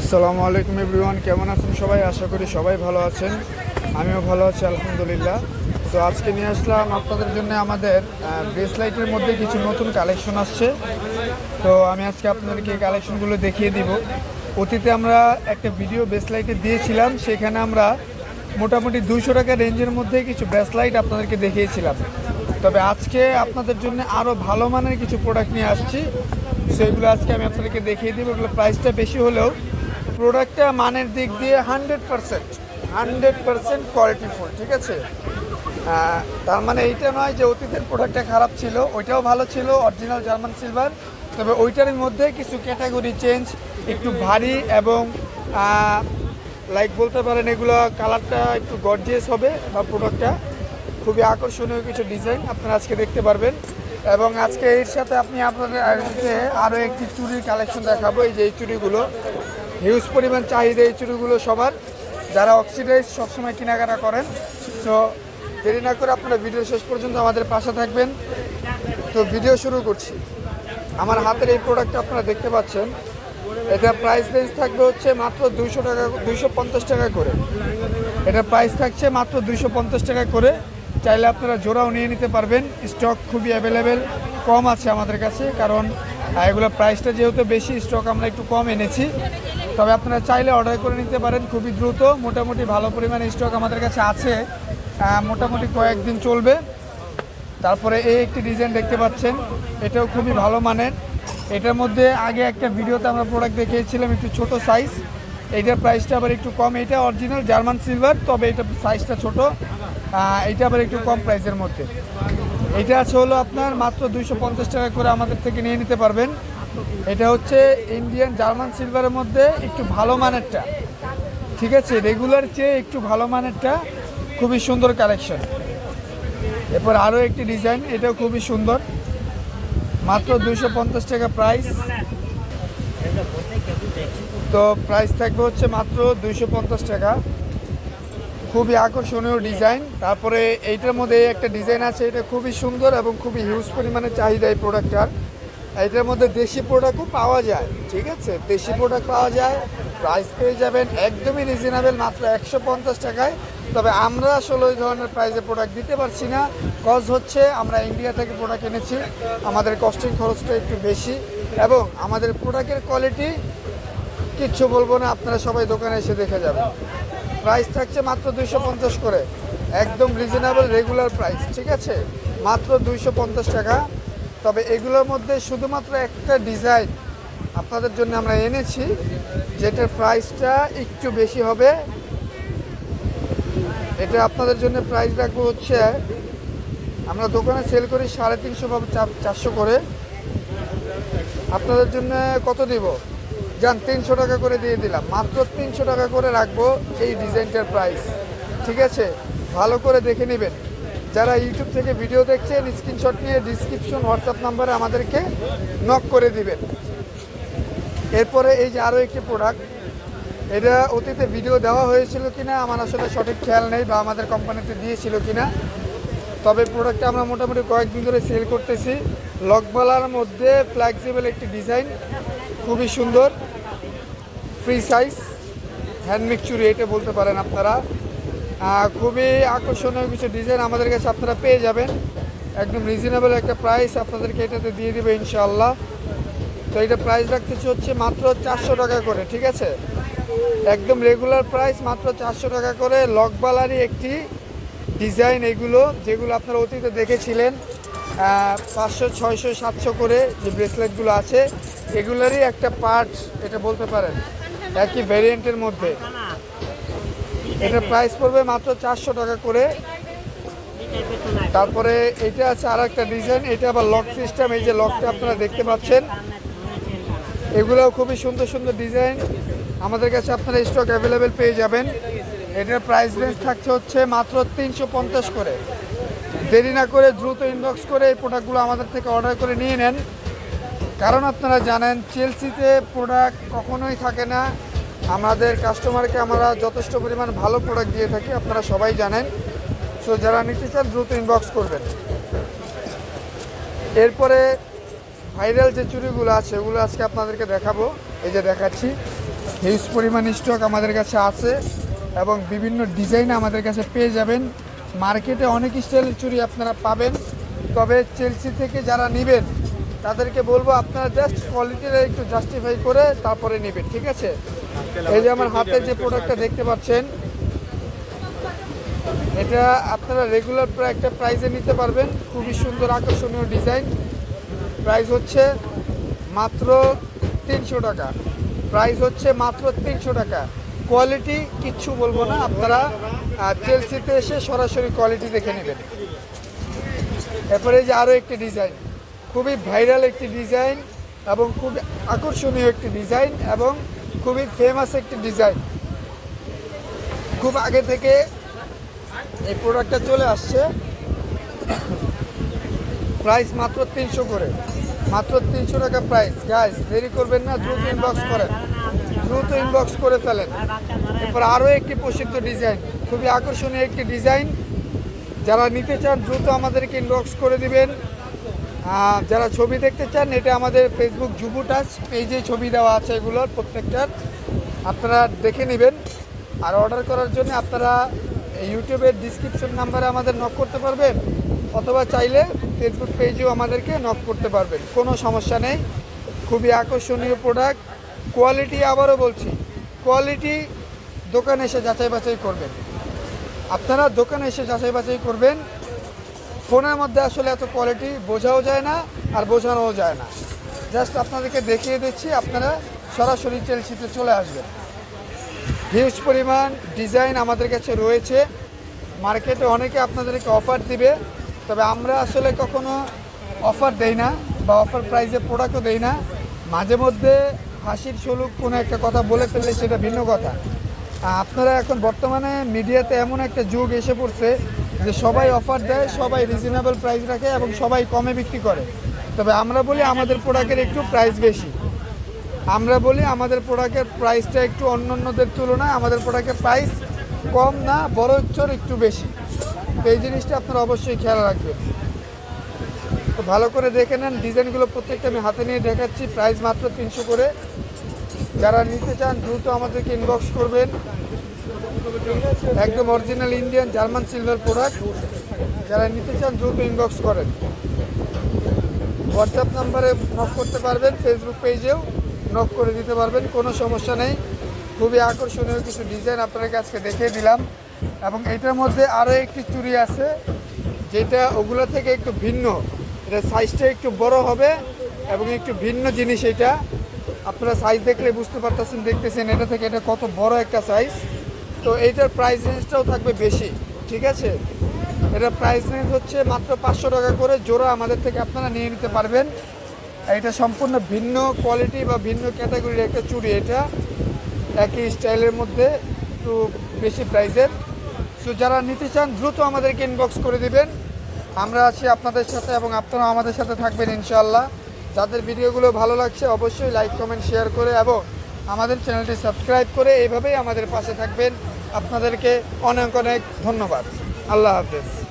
আসসালামু আলাইকুম এভরিওয়ান, কেমন আছেন সবাই? আশা করি সবাই ভালো আছেন। আমিও ভালো আছি, আলহামদুলিল্লাহ। তো আজকে নিয়ে আসলাম আপনাদের জন্য আমাদের ব্রেসলাইটের মধ্যে কিছু নতুন কালেকশন আসছে। তো আমি আজকে আপনাদেরকে কালেকশনগুলো দেখিয়ে দিব। অতীতে আমরা একটা ভিডিও ব্রেসলাইটে দিয়েছিলাম, সেখানে আমরা মোটামুটি দুইশো টাকা রেঞ্জের মধ্যে কিছু ব্রেসলাইট আপনাদেরকে দেখিয়েছিলাম। তবে আজকে আপনাদের জন্য আরও ভালো মানের কিছু প্রোডাক্ট নিয়ে আসছি। সেগুলো আজকে আমি আপনাদেরকে দেখিয়ে দিব এগুলো প্রাইসটা বেশি হলেও প্রোডাক্টটা মানের দিক দিয়ে hundred percent hundred percent qualityful ঠিক আছে? তার মানে এইটা নয় যে অতীতের প্রোডাক্টটা খারাপ ছিল, ওইটাও ভালো ছিল অরিজিনাল জার্মান সিলভার তবে ওইটার মধ্যে কিছু ক্যাটাগরি চেঞ্জ একটু ভারী এবং লাইক বলতে পারেন এগুলো কালারটা একটু গর্জিয়াস হবে, বা প্রোডাক্টটা। খুবই আকর্ষণীয় কিছু ডিজাইন আপনারা আজকে দেখতে পারবেন। এবং আজকে এর সাথে আপনি আপনাদের আরও একটি চুরির কালেকশন দেখাবো, এই যে এই চুড়িগুলো হিউজ পরিমাণ চাহিদা এই চুড়িগুলো সবার। যারা অক্সিডাইজ সবসময় কেনাকাটা করেন, তো দেরি না করে আপনারা ভিডিও শেষ পর্যন্ত আমাদের পাশে থাকবেন। তো ভিডিও শুরু করছি। আমার হাতের এই প্রোডাক্ট আপনারা দেখতে পাচ্ছেন। এটা প্রাইস রেঞ্জ থাকবে হচ্ছে মাত্র দুইশো টাকা, দুইশো পঞ্চাশ টাকা করে। এটা প্রাইস থাকছে মাত্র দুইশো পঞ্চাশ টাকা করে। চাইলে আপনারা জোড়াও নিয়ে নিতে পারবেন। স্টক খুবই অ্যাভেলেবেল কম আছে আমাদের কাছে। কারণ এগুলো প্রাইসটা যেহেতু বেশি স্টক আমরা একটু কম এনেছি। তবে আপনারা চাইলে অর্ডার করে নিতে পারেন খুবই দ্রুত। মোটামুটি ভালো পরিমাণে স্টক আমাদের কাছে আছে। মোটামুটি কয়েকদিন চলবে। তারপরে এই একটি ডিজাইন দেখতে পাচ্ছেন। এটাও খুবই ভালো মানের। এটার মধ্যে আগে একটা ভিডিওতে আমরা প্রোডাক্ট দেখিয়েছিলাম একটু ছোট সাইজ এইটার প্রাইসটা আবার একটু কম। এটা অরিজিনাল জার্মান সিলভার তবে এটা সাইজটা ছোট। এটা আবার একটু কম প্রাইসের মধ্যে। এটা আছে হলো আপনার মাত্র দুইশো পঞ্চাশ টাকা করে আমাদের থেকে নিয়ে নিতে পারবেন। এটা হচ্ছে ইন্ডিয়ান জার্মান সিলভারের মধ্যে একটু ভালো মানেরটা। ঠিক আছে? রেগুলার চেয়ে একটু ভালো মানেরটা, খুবই সুন্দর কালেকশন এরপর আরও একটি ডিজাইন এটাও খুবই সুন্দর। মাত্র দুইশো পঞ্চাশ টাকা প্রাইস তো প্রাইস থাকবে হচ্ছে মাত্র দুইশো পঞ্চাশ টাকা। খুবই আকর্ষণীয় ডিজাইন তারপরে এইটার মধ্যে একটা ডিজাইন আছে, এটা খুবই সুন্দর এবং খুবই হিউজ পরিমাণে চাহিদা এই প্রোডাক্টটার এটার মধ্যে দেশি প্রোডাক্টও পাওয়া যায়, ঠিক আছে? দেশি প্রোডাক্ট পাওয়া যায় প্রাইস পেয়ে যাবেন, একদমই রিজনেবল মাত্র একশো পঞ্চাশ টাকায়। তবে আমরা আসলে ওই ধরনের প্রাইসে প্রোডাক্ট দিতে পারছি না। কজ হচ্ছে, আমরা ইন্ডিয়া থেকে প্রোডাক্ট এনেছি, আমাদের কস্টিং খরচটা একটু বেশি। এবং আমাদের প্রোডাক্টের কোয়ালিটি কিচ্ছু বলব না, আপনারা সবাই দোকানে এসে দেখে যাবেন। প্রাইস থাকছে মাত্র দুইশো পঞ্চাশ করে, একদম রিজনেবল রেগুলার প্রাইস ঠিক আছে? মাত্র দুইশো পঞ্চাশ টাকা। তবে এগুলোর মধ্যে শুধুমাত্র একটা ডিজাইন আপনাদের জন্য আমরা এনেছি, যেটার প্রাইসটা একটু বেশি হবে। এটা আপনাদের জন্য প্রাইস রাখব হচ্ছে, আমরা দোকানে সেল করি সাড়ে তিনশো বা চার- চারশো করে। আপনাদের জন্য কত দিব? যান, তিনশো টাকা করে দিয়ে দিলাম। মাত্র তিনশো টাকা করে রাখব এই ডিজাইনটার প্রাইস। ঠিক আছে? ভালো করে দেখে নেবেন। যারা ইউটিউব থেকে ভিডিও দেখছেন স্ক্রিনশট নিয়ে ডিসক্রিপশন হোয়াটসঅ্যাপ নাম্বারে আমাদেরকে নক করে দিবেন। এরপরে এই যে আরও একটি প্রোডাক্ট এটা অতীতে ভিডিও দেওয়া হয়েছিল কিনা, আমার আসলে সঠিক খেয়াল নেই বা আমাদের কোম্পানিতে দিয়েছিল কিনা। তবে প্রোডাক্টটা আমরা মোটামুটি কয়েকদিন ধরে সেল করতেছি। লকবালার মধ্যে ফ্লেক্সিবল একটি ডিজাইন খুবই সুন্দর ফ্রি সাইজ হ্যান্ডমেক চুরি এটা বলতে পারেন আপনারা। খুবই আকর্ষণীয় কিছু ডিজাইন আমাদের কাছে আপনারা পেয়ে যাবেন। একদম রিজনেবল একটা প্রাইস আপনাদেরকে এটাতে দিয়ে দেবে ইনশাল্লাহ তো এটা প্রাইস রাখতেছি হচ্ছে মাত্র চারশো টাকা করে, ঠিক আছে? একদম রেগুলার প্রাইস মাত্র চারশো টাকা করে। লকবালারই একটি ডিজাইন এগুলো, যেগুলো আপনারা অতীতে দেখেছিলেন। পাঁচশো, ছয়শো, সাতশো করে যে ব্রেসলেটগুলো আছে, এগুলোরই একটা পার্ট এটা বলতে পারেন, একই ভ্যারিয়েন্টের মধ্যে। এটা প্রাইস পড়বে মাত্র চারশো টাকা করে। তারপরে এটা আছে আর একটা ডিজাইন এটা আবার লক সিস্টেম এই যে লকটা আপনারা দেখতে পাচ্ছেন। এগুলোও খুবই সুন্দর সুন্দর ডিজাইন আমাদের কাছে আপনারা স্টক অ্যাভেলেবেল পেয়ে যাবেন। এটার প্রাইস রেঞ্জ থাকছে হচ্ছে মাত্র তিনশো পঞ্চাশ করে। দেরি না করে দ্রুত ইনবক্স করে এই প্রোডাক্টগুলো আমাদের থেকে অর্ডার করে নিয়ে নেন। কারণ আপনারা জানেন চেলসিতে প্রোডাক্ট কখনোই থাকে না। আমাদের কাস্টমারকে আমরা যথেষ্ট পরিমাণ ভালো প্রোডাক্ট দিয়ে থাকি, আপনারা সবাই জানেন। সো যারা নিতে চান, দ্রুত ইনবক্স করবেন। এরপরে ভাইরাল যে চুড়িগুলো আছে, ওগুলো আজকে আপনাদেরকে দেখাবো। এই যে দেখাচ্ছি হিউজ পরিমাণ স্টক আমাদের কাছে আছে এবং বিভিন্ন ডিজাইন আমাদের কাছে পেয়ে যাবেন। মার্কেটে অনেক স্টাইলের চুরি আপনারা পাবেন। তবে চেলসি থেকে যারা নেবেন, তাদেরকে বলব আপনারা জাস্ট কোয়ালিটিটা একটু জাস্টিফাই করে তারপরে নেবেন, ঠিক আছে? এই যে আমার হাতে যে প্রোডাক্টটা দেখতে পাচ্ছেন, এটা আপনারা রেগুলার একটা প্রাইসে নিতে পারবেন। খুবই সুন্দর আকর্ষণীয় ডিজাইন প্রাইস হচ্ছে মাত্র তিনশো টাকা। প্রাইস হচ্ছে মাত্র তিনশো টাকা। কোয়ালিটি কিচ্ছু বলব না, আপনারা চেলসিতে এসে সরাসরি কোয়ালিটি দেখে নেবেন। এরপরে যে আরও একটি ডিজাইন খুবই ভাইরাল একটি ডিজাইন এবং খুব আকর্ষণীয় একটি ডিজাইন এবং খুবই ফেমাস একটি ডিজাইন খুব আগে থেকে এই প্রোডাক্টটা চলে আসছে। প্রাইস মাত্র তিনশো করে। মাত্র তিনশো টাকা প্রাইস গাইস দেরি করবেন না, দ্রুত ইনবক্স করেন। দ্রুত ইনবক্স করে ফেলেন। এরপর আরও একটি প্রসিদ্ধ ডিজাইন খুবই আকর্ষণীয় একটি ডিজাইন যারা নিতে চান, দ্রুত আমাদেরকে ইনবক্স করে দিবেন। যারা ছবি দেখতে চান, এটা আমাদের ফেসবুক জুবু টাচ পেজে ছবি দেওয়া আছে এগুলোর প্রত্যেকটার, আপনারা দেখে নেবেন। আর অর্ডার করার জন্য আপনারা ইউটিউবের ডিসক্রিপশন নাম্বারে আমাদের নক করতে পারবেন, অথবা চাইলে ফেসবুক পেজেও আমাদেরকে নক করতে পারবেন। কোনো সমস্যা নেই। খুবই আকর্ষণীয় প্রোডাক্ট কোয়ালিটি আবারও বলছি কোয়ালিটি দোকানে এসে যাচাই বাছাই করবেন। আপনারা দোকানে এসে যাচাই বাছাই করবেন। ফোনের মধ্যে আসলে এত কোয়ালিটি বোঝাও যায় না আর বোঝানোও যায় না। জাস্ট আপনাদেরকে দেখিয়ে দিচ্ছি, আপনারা সরাসরি চেলসিতে চলে আসবেন। হিউজ পরিমাণ ডিজাইন আমাদের কাছে রয়েছে। মার্কেটে অনেকে আপনাদেরকে অফার দিবে, তবে আমরা আসলে কখনো অফার দেই না বা অফার প্রাইসে প্রোডাক্টও দেই না। মাঝে মধ্যে হাসির সলুক কোনো একটা কথা বলে ফেললে সেটা ভিন্ন কথা। আপনারা এখন বর্তমানে মিডিয়াতে এমন একটা যুগ এসে পড়ছে যে সবাই অফার দেয়, সবাই রিজনেবল প্রাইস রাখে এবং সবাই কমে বিক্রি করে। তবে আমরা বলি আমাদের প্রোডাক্টের একটু প্রাইস বেশি। আমরা বলি আমাদের প্রোডাক্টের প্রাইসটা একটু অন্য অন্যদের তুলনায় আমাদের প্রোডাক্টের প্রাইস কম না বরঞ্চ একটু বেশি। তো এই জিনিসটা আপনারা অবশ্যই খেয়াল রাখবেন। তো ভালো করে দেখে নেন ডিজাইনগুলো প্রত্যেকটা আমি হাতে নিয়ে দেখাচ্ছি। প্রাইস মাত্র তিনশো করে। যারা নিতে চান, দ্রুত আমাদেরকে ইনবক্স করবেন। একদম original Indian German silver product যারা নিতে চান, দ্রুত ইনবক্স করেন। হোয়াটসঅ্যাপ নাম্বারে নক করতে পারবেন ফেসবুক পেজেও নক করে দিতে পারবেন, কোনো সমস্যা নেই। খুবই আকর্ষণীয় কিছু ডিজাইন আপনাদেরকে আজকে দেখিয়ে দিলাম। এবং এটার মধ্যে আরও একটি চুড়ি আছে, যেটা ওগুলো থেকে একটু ভিন্ন। এটা সাইজটা একটু বড় হবে এবং একটু ভিন্ন জিনিস এটা। আপনারা সাইজ দেখলে বুঝতে পারতেছেন, দেখতেছেন এটা থেকে এটা কত বড় একটা সাইজ তো এইটার প্রাইস রেঞ্জটাও থাকবে বেশি, ঠিক আছে? এটা প্রাইস রেঞ্জ হচ্ছে মাত্র পাঁচশো টাকা করে, জোড়া আমাদের থেকে আপনারা নিয়ে নিতে পারবেন। এটা সম্পূর্ণ ভিন্ন কোয়ালিটি বা ভিন্ন ক্যাটাগরির একটা চুড়ি এটা, একই স্টাইলের মধ্যে, একটু বেশি প্রাইসের সো যারা নিতে চান, দ্রুত আমাদেরকে ইনবক্স করে দিবেন। আমরা আছি আপনাদের সাথে এবং আপনারা আমাদের সাথে থাকবেন ইনশাল্লাহ যাদের ভিডিওগুলো ভালো লাগছে, অবশ্যই লাইক কমেন্ট শেয়ার করে এবং আমাদের চ্যানেলটি সাবস্ক্রাইব করে এইভাবেই আমাদের পাশে থাকবেন। আপনাদেরকে অনেক অনেক ধন্যবাদ। আল্লাহ হাফেজ।